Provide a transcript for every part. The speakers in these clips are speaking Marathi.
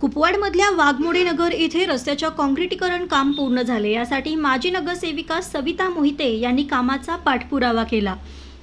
कुपवाडमधल्या वाघमोडे नगर येथे रस्त्याच्या काँक्रीटीकरण काम पूर्ण झाले. यासाठी माजी नगरसेविका सविता मोहिते यांनी कामाचा पाठपुरावा केला.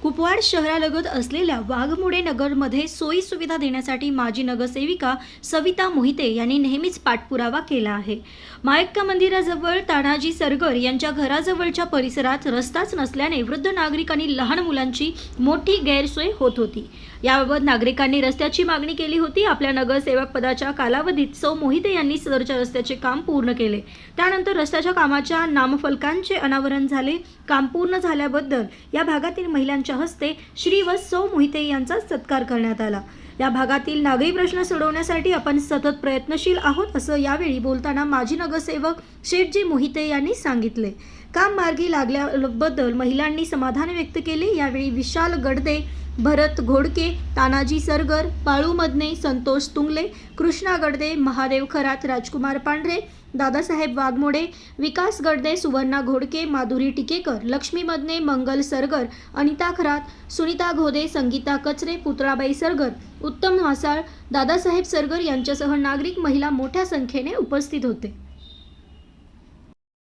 कुपवाड शहरालगत असलेल्या वाघमोडे नगरमध्ये सोयी सुविधा देण्यासाठी माजी नगरसेविका सविता मोहिते यांनी नेहमीच पाठपुरावा केला आहे. मायक्का मंदिराजवळ तानाजी सरगर यांच्या घराजवळच्या परिसरात रस्ताच नसल्याने वृद्ध नागरिकांनी लहान मुलांची मोठी गैरसोय होत होती. याबाबत नागरिकांनी रस्त्याची मागणी केली होती. आपल्या नगरसेवक पदाच्या कालावधीत सौ मोहिते यांनी सदरच्या रस्त्याचे काम पूर्ण केले. त्यानंतर रस्त्याच्या कामाच्या नामफलकांचे अनावरण झाले. काम पूर्ण झाल्याबद्दल या भागातील महिलांची यांच्या हस्ते श्री व सौ मोहिते यांचा सत्कार करण्यात आला. या भागातील नागरी प्रश्न सोडवण्यासाठी आपण सतत प्रयत्नशील आहोत असं यावेळी बोलताना माजी नगरसेवक शेठजी मोहिते यांनी सांगितले. काम मार्गी लागल्याबद्दल महिलांनी समाधान व्यक्त केले. यावेळी विशाल गडदे भरत घोडके तानाजी सरगर बाळू मदने संतोष तुंगले कृष्णा गडदे महादेव खरात राजकुमार पांढरे दादासाहेब वाघमोडे विकास गडदे सुवर्णा घोडके माधुरी टिकेकर लक्ष्मी मदने मंगल सरगर अनिता खरात सुनीता घोदे संगीता कचरे पुतळाबाई सरगर उत्तम म्हासाळ दादासाहेब सरगर यांच्यासह नागरिक महिला मोठ्या संख्येने उपस्थित होते.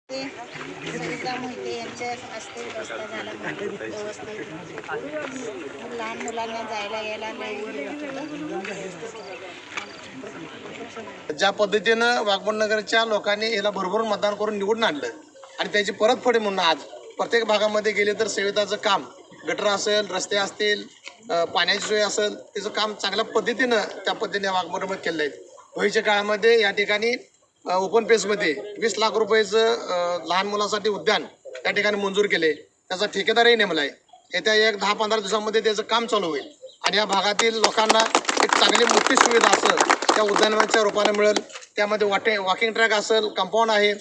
सविता मोहिते यांच्या हस्ते झाला लहान मुलांना जायला यायला ज्या पद्धतीनं वाघमोडनगरच्या लोकांनी याला भरभरून मतदान करून निवडून आणलं आणि त्याची परतफेड म्हणून आज प्रत्येक भागामध्ये गेले तर सेविताचं काम गटर असेल रस्ते असतील पाण्याची सोय असेल त्याचं काम चांगल्या पद्धतीनं त्या पद्धतीने वाघमोडमध्ये केलं आहे भविष्य काळामध्ये या ठिकाणी ओपन पेसमध्ये वीस लाख रुपयाचं लहान मुलासाठी उद्यान त्या ठिकाणी मंजूर केले. त्याचा ठेकेदारही नेमला आहे येत्या एक दहा पंधरा दिवसामध्ये त्याचं काम चालू होईल. आणि या भागातील लोकांना एक चांगली मोठी सुविधा असेल त्या उद्यानवनाच्या रूपाने मिळेल. त्यामध्ये वाटे वॉकिंग ट्रॅक असेल कंपाऊंड आहे.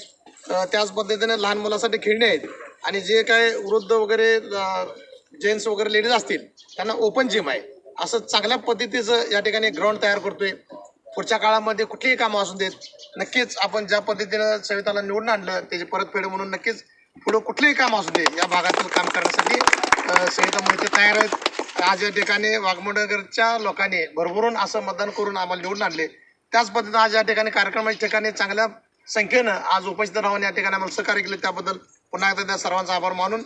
त्याच पद्धतीने लहान मुलासाठी खेळणे आहेत. आणि जे काय वृद्ध वगैरे जेंट्स वगैरे लेडीज असतील त्यांना ओपन जिम आहे. असं चांगल्या पद्धतीचं या ठिकाणी ग्राउंड तयार करतोय. पुढच्या काळामध्ये कुठलीही कामं असू देत नक्कीच आपण ज्या पद्धतीनं सविताला निवडून आणलं त्याची परतफेड म्हणून नक्कीच पुढं कुठलेही काम असू दे या भागातील काम करण्यासाठी अ, सविता मोहिते तयार आहेत. आज या ठिकाणी वाघमोडनगरच्या लोकांनी भरभरून असं मतदान करून आम्हाला निवडून आणले. त्याच पद्धतीनं आज या ठिकाणी कार्यक्रमाच्या ठिकाणी चांगल्या संख्येनं आज उपस्थित राहून या ठिकाणी आम्हाला सहकार्य केले. त्याबद्दल पुन्हा एकदा त्या सर्वांचा आभार मानून